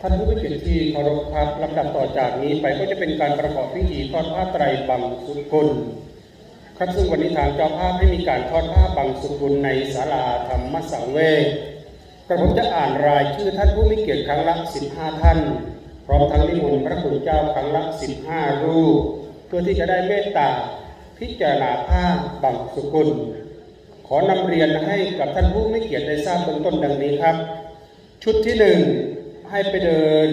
ท่านผู้มีเกียรติที่เคารพครับลำดับต่อจากนี้ไปก็จะเป็นการประกอบพิธีทอดผ้าไตรบังสุกุลครับซึ่งวันนี้ทางเจ้าภาพให้มีการทอดผ้าบังสุกุลในศาลาธรรมสังเวชกระผมจะอ่านรายชื่อท่านผู้มีเกียรติครั้งละ 15 ท่าน พร้อมทั้งนิมนต์พระคุณเจ้าครั้งละ 15 รูป เพื่อที่จะได้เมตตาพิจารณาผ้าบังสุกุล ขอนำเรียนให้กับท่านผู้ไม่เกียรติได้ทราบเบื้องต้นดังนี้ครับ ชุดที่หนึ่ง ให้ไปเดิน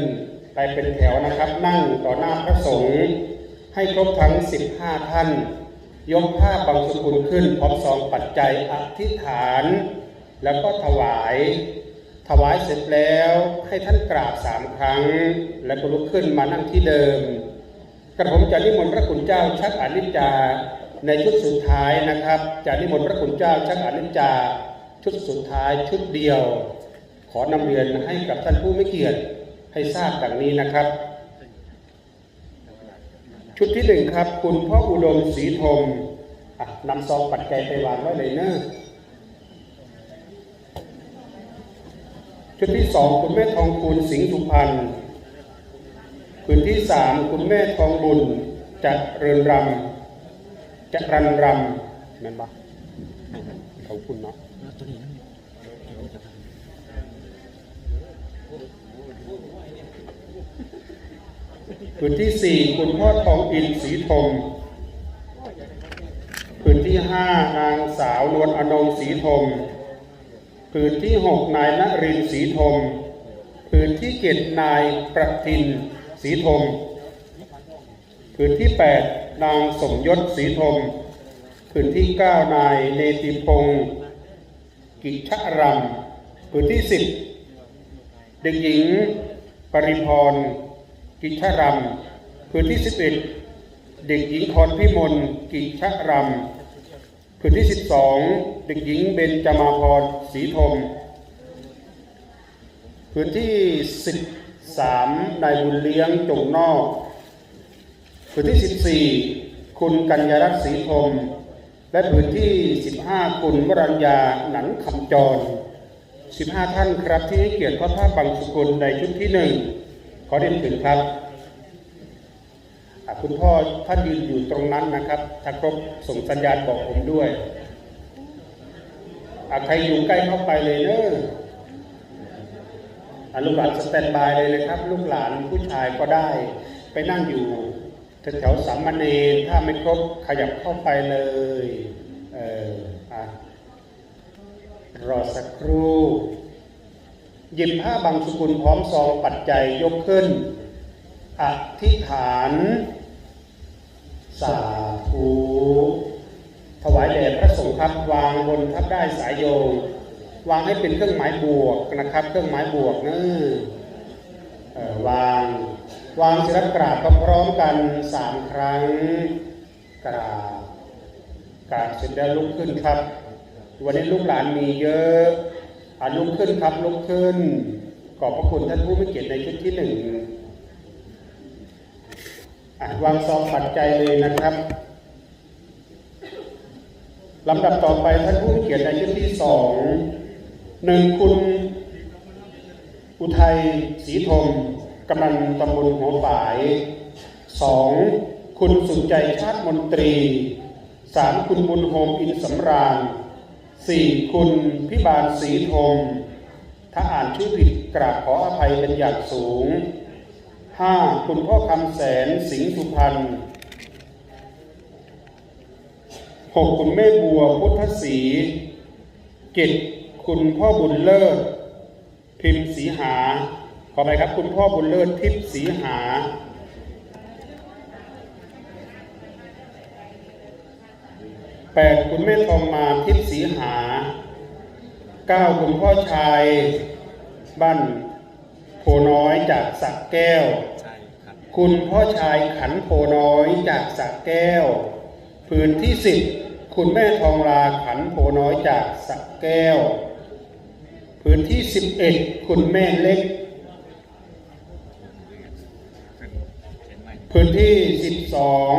ไปเป็นแถวนะครับ นั่งต่อหน้าพระสงฆ์ให้ครบทั้ง 15 ท่าน ยกผ้าบางสกุลขึ้นพร้อมซองปัจจัยอธิษฐาน แล้วก็ถวาย ถวายเสร็จแล้วให้ท่านกราบสามครั้ง แล้วก็ลุกขึ้นมานั่งที่เดิม กระผมจะนิมนต์พระคุณเจ้าชักอนิจจาในชุดสุดท้ายนะครับจะนิมนต์พระคุณเจ้าชักอนิจจาชุดสุดท้ายชุดเดียว ขอนำเรียนให้กับท่านผู้ไม่เกียรติให้ทราบดังนี้นะครับ ชุดที่หนึ่งครับ คุณพ่ออุดมศรีธมอะนำซองปัจจัยไปวางไว้เลยเนอะชุดที่สองคุณแม่ทองคูณสิงห์สุพรรณคืนที่สามคุณแม่ทองบุญจะเริญรำจะรันรำนั่นปะของคุณเนาะ ตัวนี้นะ ผืนที่สี่คุณพ่อทองอินศรีธมผืนที่ห้านางสาวนวลอนงศรีธมผืนที่หกนายนรินทร์ศรีธมผืนที่เจ็ดนายประทินศรีธมผืนที่แปดนางสมยศศรีธมผืนที่เก้านายเนติพงศ์กิชรัมผืนที่สิบเด็กหญิง ปริพร กิจชรัมพื้นที่ 11 เด็กหญิงคอนพิมลกิจชรัมพื้นที่ 12 เด็กหญิงเบญจมาพรศรีธมพื้นที่ 13นายบุญเลี้ยงจงนอกพื้นที่ 14 คุณกัญญารัตน์ศรีธมและพื้นที่ 15 คุณวรัญญาหนันคำจร 15 ท่านครับที่ให้เกียรติทอดผ้าบังสุกุลในชุดที่หนึ่งขอเรียนถึงครับ คุณพ่อท่านยืนอยู่ตรงนั้นนะครับ ถ้าครบส่งสัญญาณบอกผมด้วยใครอยู่ใกล้เข้าไปเลยเนอะลูกหลานสแตนบายเลยเลยครับ ลูกหลานผู้ชายก็ได้ ไปนั่งอยู่แถวสามเณรถ้าไม่ครบขยับเข้าไปเลย เอออะรอสักครู่หยิบผ้าบางสกุลพร้อมซองปัจจัยยกขึ้น อธิษฐาน สาธุถวายแด่พระสงฆ์ครับวางบนทับได้สายโยงวางให้เป็นเครื่องหมายบวกนะครับ เครื่องหมายบวกนะวาง วางเสร็จแล้วกราบพร้อมกันสามครั้งกราบกราบเสร็จแล้วลุกขึ้นครับ วันนี้ลูกหลานมีเยอะอะลุกขึ้นครับลุกขึ้นขอบพระคุณท่านผู้มีเกียรติในชุดที่หนึ่ง วางซองปัจจัยเลยนะครับลำดับต่อไปท่านผู้เกียรติในชุดที่สองหนึ่งคุณอุทัยศรีธมกำนันตำบลหัวฝายสองคุณสุใจชาติมนตรีสามคุณบุญโฮมอินสำราญสี่คุณพิบาลศรีธมถ้าอ่านชื่อผิดกราบขออภัยเป็นอย่างสูง ห้าคุณพ่อคำแสนสิงห์สุพรรณหกคุณแม่บัวพุทธศรีเจ็ดคุณพ่อบุญเลิศ พิมพ์สีหา ขอไปครับ คุณพ่อบุญเลิศทิพย์สีหาแปดคุณแม่ทองมาทิพย์สีหาเก้าคุณพ่อชายบ้าน โพน้อยจากสักแก้ว ใช่ครับคุณพ่อชายขันโพน้อยจากสักแก้ว พื้นที่สิบคุณแม่ทองลาขันโพน้อยจากสักแก้ว พื้นที่สิบเอ็ดคุณแม่เล็กขึ้นเขียนใหม่พื้นที่สิบสอง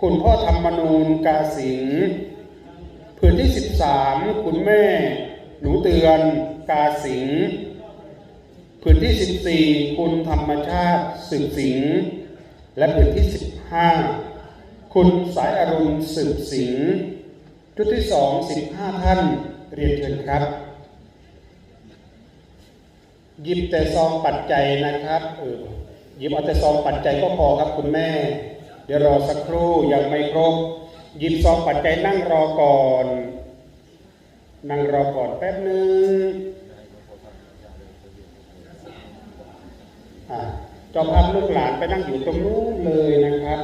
คุณพ่อธรรมนูญกาสิงห์พื้นที่สิบสามคุณแม่หนูเตือนกาสิงห์ พื้นที่ 14 คุณธรรมชาติสืบสิง และพื้นที่ 15 คุณสายอรุณสืบสิงชุดที่ 2 15 ท่านเรียนเชิญครับ หยิบแต่ซองปัจจัยนะครับเออหยิบเอาแต่ซองปัจจัยก็พอครับคุณแม่ เดี๋ยวรอสักครู่ยังไม่ครบหยิบซองปัจจัยนั่งรอก่อน นั่งรอก่อนแป๊บหนึ่งอะเจ้าภาพลูกหลานไปนั่งอยู่ตรงนู้นเลยนะครับ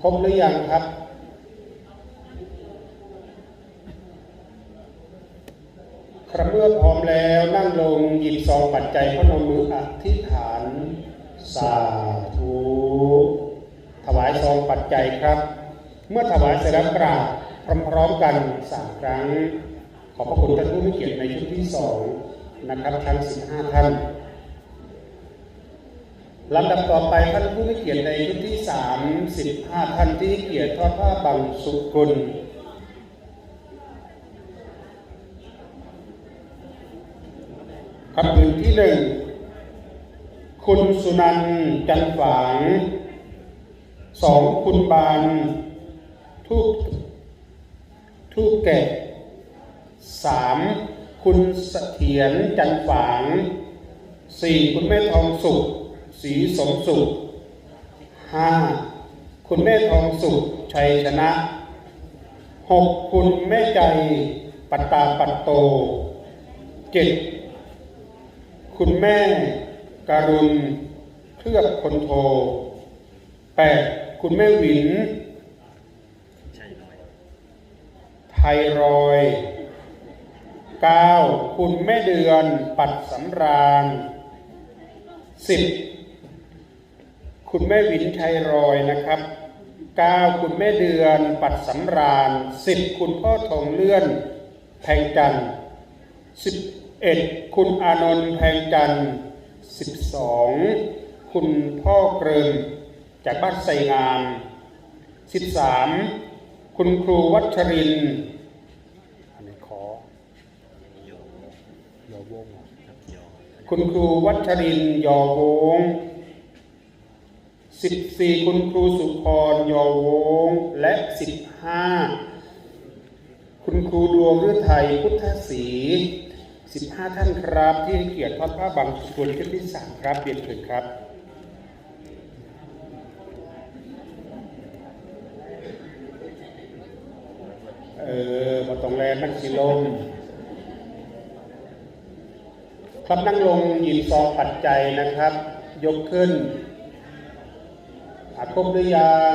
ครบหรือยังครับ ครับเมื่อพร้อมแล้วนั่งลงหยิบซองปัจจัยพนมมืออธิษฐานสาธ ถวายซองปัจจัยครับ เมื่อถวายเสร็จแล้วกราบพร้อมๆกันสามครั้ง ขอบพระคุณท่านผู้มีเกียรติในชุดที่สองนะครับทั้ง15ท่านลำดับต่อไปท่านผู้มีเกียรติในชุดที่สามสิบห้าท่านที่เกียรติทอดผ้าบังสุกุลครับพื้นที่หนึ่งคุณสุนันท์จันฝาง สองคุณบานทูกทูกแกะสามคุณเสถียรจันฝางสี่คุณแม่ทองสุขสีสมสุขห้าคุณแม่ทองสุขชัยชนะหกคุณแม่ใจปัตตาปัตโตเจ็ดคุณแม่การุณเคลือบคนโทแปด คุณแม่หวินใช่น้อยไทรอยด์เก้าคุณแม่เดือนปัดสำราญสิบคุณแม่วินชัยรอยนะครับเก้าคุณแม่เดือนปัดสำราญสิบคุณพ่อทองเลื่อนแพงจันทร์สิบเอ็ดคุณอานนท์แพงจันทร์สิบสองคุณพ่อเกริม จากบ้านไสงามสิบสามคุณครูวัชรินอันนี้ขอยอวงคุณครูวัชรินยอวงสิบสี่คุณครูสุพรยอวง และสิบห้าคุณครูดวงฤทัยพุทธศรีสิบห้าท่านครับที่เกียรติทอดผ้าบางสกุลชุดที่สามครับเรียนเชิญครับ เออมาตรงแรมนั่งสีลมครับนั่งลงหยิบซองปัจจัยนะครับ ยกขึ้นอาครบหรือยัง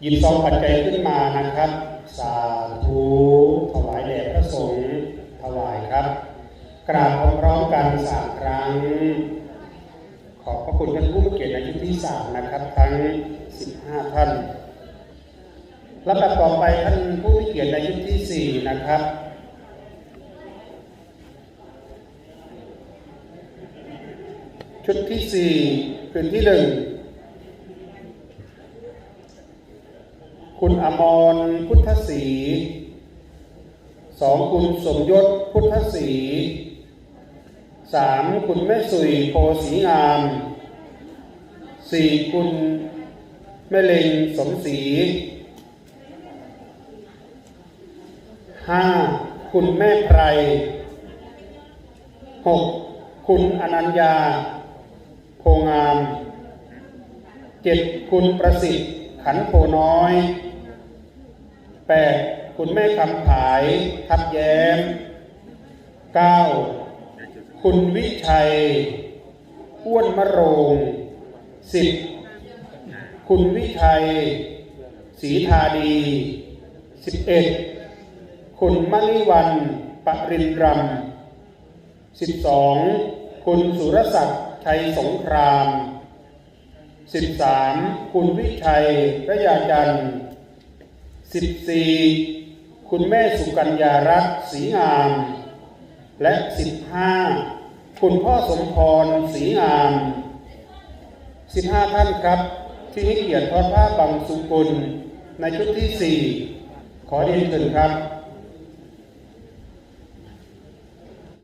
หยิบซองปัจจัยขึ้นมานะครับ สาธุถวายแด่พระสงฆ์ถวายครับ กราบพร้อมๆกันสามครั้ง ขอบพระคุณท่านผู้มีเกียรติในชุดที่สามนะครับ ทั้ง 15 ท่าน ลำดับต่อไปท่านผู้เกียรติในชุดที่สี่นะครับ ชุดที่สี่คืนที่หนึ่งคุณอมรพุทธศรีสองคุณสมยศพุทธศรีสามคุณแม่สุยโพสีงามสี่คุณแม่เล็งสมศรี ห้าคุณแม่ไพรหกคุณอนัญญา โพงามเจ็ดคุณประสิทธิ์ขันโพน้อยแปดคุณแม่คำผายทับแย้มเก้าคุณวิชัยอ้วนมะโรงสิบคุณวิชัยศรีธาดีสิบเอ็ด คุณมณิวันปรินรำสิบสองคุณสุรศักดิ์ชัยสงครามสิบสามคุณวิชัยระยาจันทร์สิบสี่คุณแม่สุกัญญารัตน์ศรีงาม และสิบห้าคุณพ่อสมพรศรีงาม 15 ท่านครับ ที่ให้เกียรติทอดผ้าบังสุกุล ในชุดที่ 4 ขอเรียนเชิญครับ